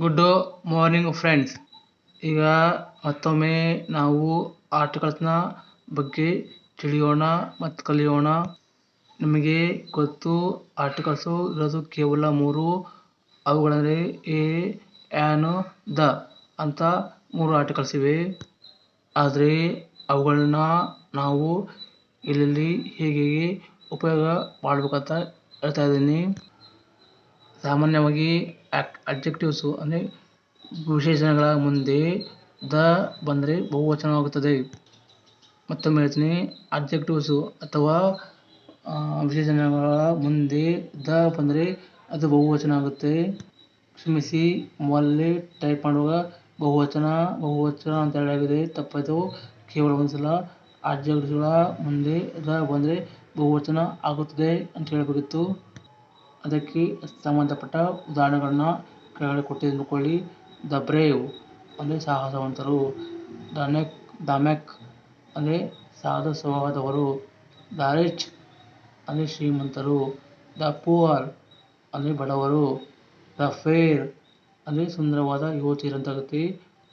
Good morning friends ಈಗ ಮತ್ತೊಮ್ಮೆ ನಾವು ಆರ್ಟಿಕಲ್ಸ್ನ ಬಗ್ಗೆ ತಿಳಿಯೋಣ ಮತ್ತು ಕಲಿಯೋಣ. ನಿಮಗೆ ಗೊತ್ತು, ಆರ್ಟಿಕಲ್ಸು ಇರೋದು ಕೇವಲ ಮೂರು, ಅವುಗಳೆಂದರೆ ಎ ಆ್ಯನ್ ದ ಅಂತ ಮೂರು ಆರ್ಟಿಕಲ್ಸ್ ಇವೆ. ಆದರೆ ಅವುಗಳನ್ನ ನಾವು ಇಲ್ಲಿ ಹೇಗೆ ಉಪಯೋಗ ಮಾಡಬೇಕಂತ ಹೇಳ್ತಾ ಇದ್ದೀನಿ. ಸಾಮಾನ್ಯವಾಗಿ ಅಡ್ಜೆಕ್ಟಿವ್ಸು ಅಂದರೆ ವಿಶೇಷಣಗಳ ಮುಂದೆ ದ ಬಂದರೆ ಬಹುವಚನವಾಗುತ್ತದೆ. ಮತ್ತೊಮ್ಮೆ ಹೇಳ್ತೀನಿ ಅಡ್ಜೆಕ್ಟಿವ್ಸು ಅಥವಾ ವಿಶೇಷಣಗಳ ಮುಂದೆ ದ ಬಂದರೆ ಅದು ಬಹುವಚನ ಆಗುತ್ತೆ. ಕ್ಷಮಿಸಿ, ಮೊದಲೇ ಟೈಪ್ ಮಾಡುವಾಗ ಬಹುವಚನ ಬಹುವಚನ ಅಂತ ಹೇಳಲಾಗಿದೆ. ತಪ್ಪದು ಕೇವಲ ಒಂದು ಸಲ. ಅಡ್ಜೆಕ್ಟಿವ್ಸ್ಗಳ ಮುಂದೆ ದ ಬಂದರೆ ಬಹುವಚನ ಆಗುತ್ತದೆ ಅಂತ ಹೇಳಬೇಕಿತ್ತು. ಅದಕ್ಕೆ ಸಂಬಂಧಪಟ್ಟ ಉದಾಹರಣೆಗಳನ್ನ ಕೆಳಗಡೆ ಕೊಟ್ಟಿದ್ದೀನಿ ಅಂದ್ಕೊಳ್ಳಿ ದ ಬ್ರೇವ್ ಅಂದರೆ ಸಾಹಸವಂತರು. ದ ನೆಕ್ ದ ಮೆಕ್ ಅಂದರೆ ಸಾಹಸ ಸ್ವಭಾವದವರು ದ ರಿಚ್ ಅಂದರೆ ಶ್ರೀಮಂತರು. ದ ಪೂವರ್ ಅಂದರೆ ಬಡವರು. ದ ಫೇರ್ ಅಂದರೆ ಸುಂದರವಾದ ಯುವತಿಯರು ಅಂತಾಗುತ್ತೆ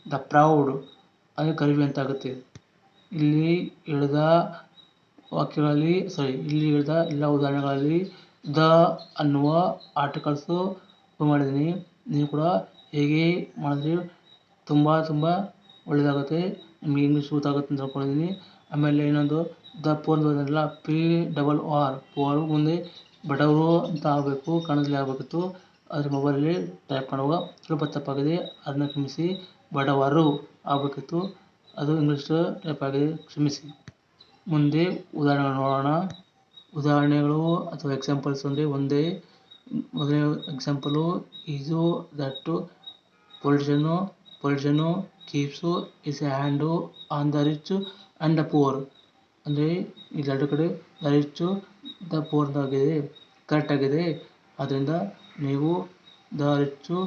ದ ಪ್ರೌಡ್ ಅಂದರೆ ಗರ್ವಿ ಅಂತಾಗುತ್ತೆ ಇಲ್ಲಿ ಹೇಳಿದ ವಾಕ್ಯಗಳಲ್ಲಿ ಸಾರಿ ಇಲ್ಲಿ ಹೇಳಿದ ಎಲ್ಲ ಉದಾಹರಣೆಗಳಲ್ಲಿ ದ ಅನ್ನುವ ಆರ್ಟಿಕಲ್ಸು ಮಾಡಿದ್ದೀನಿ. ನೀವು ಕೂಡ ಹೇಗೆ ಮಾಡಿದ್ರಿ? ತುಂಬ ತುಂಬ ಒಳ್ಳೆಯದಾಗುತ್ತೆ ನಿಮಗೆ ಇಂಗ್ಲೀಷ್ ಗೊತ್ತಾಗುತ್ತೆ ಅಂತ ಅಂದ್ಕೊಂಡಿದ್ದೀನಿ ಆಮೇಲೆ ಇನ್ನೊಂದು, ದ ಪೋರ್ ಬರೋದಿಲ್ಲ ಪಿ ಡಬಲ್ ಆರ್ ಪೋರ್ ಮುಂದೆ ಬಡವರು ಅಂತ ಆಗಬೇಕು ಕನ್ನಡದಲ್ಲಿ ಆಗಬೇಕಿತ್ತು. ಆದರೆ ಮೊಬೈಲಲ್ಲಿ ಟೈಪ್ ಮಾಡುವಾಗ ಸ್ವಲ್ಪ ತಪ್ಪಾಗಿದೆ. ಅದನ್ನ ಕ್ಷಮಿಸಿ, ಬಡವರು ಆಗಬೇಕಿತ್ತು. ಅದು ಇಂಗ್ಲೀಷ್ ಟೈಪ್ ಆಗಿದೆ. ಕ್ಷಮಿಸಿ. ಮುಂದೆ ಉದಾಹರಣೆ ನೋಡೋಣ. ಉದಾಹರಣೆಗಳು ಅಥವಾ ಎಕ್ಸಾಂಪಲ್ಸ್ ಅಂದರೆ ಒಂದೇ, ಮೊದಲನೇ example is that politician politician keeps his hand on the rich and the poor ಅಂದರೆ ಇಲ್ಲಿ ಎರಡು ಕಡೆ ದ ರಿಚ್ಚು ದ ಪುವರ್ದಾಗಿದೆ ಕರೆಕ್ಟಾಗಿದೆ ಆದ್ದರಿಂದ ನೀವು ದ ರಿಚ್ಚು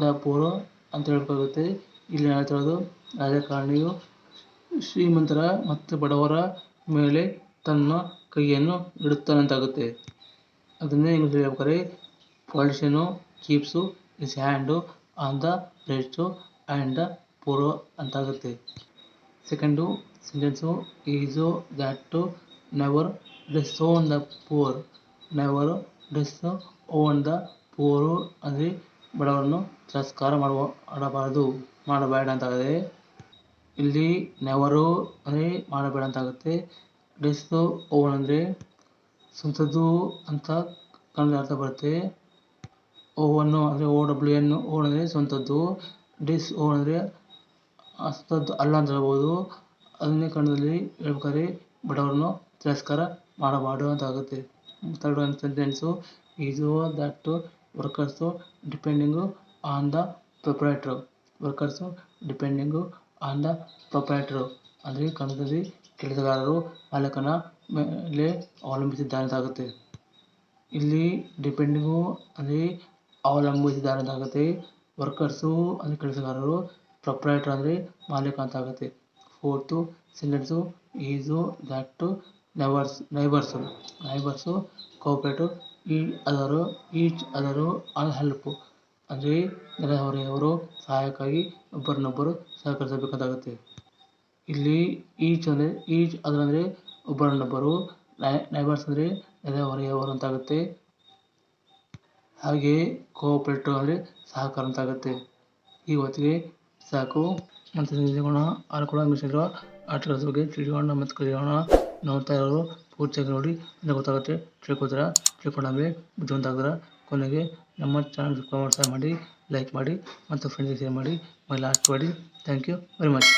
ದ ಪುವರ್ ಅಂತ ಹೇಳಬೇಕಾಗುತ್ತೆ ಇಲ್ಲಿ ಹೇಳ್ತಿರೋದು ರಾಜಕಾರಣಿಯು ಶ್ರೀಮಂತರ ಮತ್ತು ಬಡವರ ಮೇಲೆ ತನ್ನ ಕೈಯನ್ನು ಇಡುತ್ತಾನಂತಾಗುತ್ತೆ. ಅದನ್ನೇ ಇಂಗ್ಲೀಷ್ ಹೇಳ್ಬೇಕಾದ್ರೆ politician keeps, his hand, on the rest and the poor ಅಂತಾಗುತ್ತೆ. Second sentence, is that never disown the poor. Never dress own the poor ಅಂದರೆ ಬಡವರನ್ನು ತಿರಸ್ಕಾರ ಮಾಡುವ ಮಾಡಬಾರದು ಮಾಡಬೇಡ ಅಂತಾಗಿದೆ, ಇಲ್ಲಿ ನೆವರು ಅಂದರೆ ಮಾಡಬೇಡ ಅಂತಾಗುತ್ತೆ. ಡಿಸ್ ಓವನ್ ಅಂದರೆ ಸ್ವಂತದ್ದು ಅಂತ ಕನ್ನಡ ಅರ್ಥ ಬರುತ್ತೆ. ಓವನ್ನು ಅಂದರೆ ಓ ಡಬ್ಲ್ಯೂ ಎನ್ ಓನ್ ಅಂದರೆ ಸ್ವಂತದ್ದು ಡಿಸ್ ಓನ್ ಅಂದರೆ ಅಸ್ತದ್ದು ಅಲ್ಲ ಅಂತ ಹೇಳ್ಬೋದು. ಅದನ್ನೇ ಕನ್ನಡದಲ್ಲಿ ಹೇಳ್ಬೇಕಾದ್ರೆ ಬಡವರನ್ನು ತಿರಸ್ಕಾರ ಮಾಡಬಾರ್ದು ಅಂತ ಆಗುತ್ತೆ. Third one sentence is that workers depending on the proprietor workers depending on the proprietor ಅಂದರೆ ಕನ್ನಡದಲ್ಲಿ ಕೆಲಸಗಾರರು ಮಾಲೀಕನ ಮೇಲೆ ಅವಲಂಬಿಸಿದ್ದಾರೆ ಅಂತಾಗುತ್ತೆ ಇಲ್ಲಿ ಡಿಪೆಂಡಿಂಗು ಅಲ್ಲಿ ಅವಲಂಬಿಸಿದ್ದಾರೆ ಅಂತಾಗುತ್ತೆ. ವರ್ಕರ್ಸು ಅಂದರೆ ಕೆಲಸಗಾರರು, ಪ್ರೊಪ್ರೈಟರ್ ಅಂದರೆ ಮಾಲೀಕ ಅಂತ ಆಗುತ್ತೆ fourth sentence is that neighbours neighbours. Neighbours cooperate ಈ other each other all help. ಅಂದರೆ ನೆರೆಹೊರೆಯವರು ಸಹಾಯಕ್ಕಾಗಿ ಒಬ್ಬರನ್ನೊಬ್ಬರು ಸಹಕರಿಸಬೇಕಂತಾಗುತ್ತೆ ಇಲ್ಲಿ ಈಚ್ ಅಂದರೆ ಈಚ್ ಅದರಂದರೆ ಅಂದರೆ ಒಬ್ಬರನ್ನೊಬ್ಬರು ನೈಬರ್ಸ್ ಅಂದರೆ ನೆರೆಹೊರೆಯವರು ಅಂತಾಗುತ್ತೆ. ಹಾಗೆ ಕೋಆಪ್ರೇಟಿವ್ ಅಂದರೆ ಸಹಕಾರ ಅಂತಾಗುತ್ತೆ. ಈ ಹೊತ್ತಿಗೆ ಸಾಕು. ಮತ್ತು ತಿಳಿಯೋಣ ಅಲ್ಲಿ ಕೂಡ ಇಂಗ್ಲೀಷಲ್ಲಿರುವ ಆಟಗಳ ಬಗ್ಗೆ ತಿಳಿಯೋಣ ಮತ್ತು ಕಲಿಯೋಣ. ನೋಡ್ತಾ ಇರೋರು ಪೂರ್ತಿಯಾಗಿ ನೋಡಿ, ಅಂದರೆ ಗೊತ್ತಾಗುತ್ತೆ. ತಿಳ್ಕೊತಾರ? ತಿಳ್ಕೊಂಡಂಗೆ ಬುದ್ಧಿವಂತ ಆಗ್ತಾರ? ಕೊನೆಗೆ ನಮ್ಮ ಚಾನಲ್ ಸಬ್ಸ್ಕ್ರೈಬ್ ಮಾಡಿ ಲೈಕ್ ಮಾಡಿ, ಮತ್ತು ಫ್ರೆಂಡ್ಸ್ಗೆ ಶೇರ್ ಮಾಡಿ ಮೈ ಲಾಸ್ಟ್ ಮಾಡಿ. Thank you very much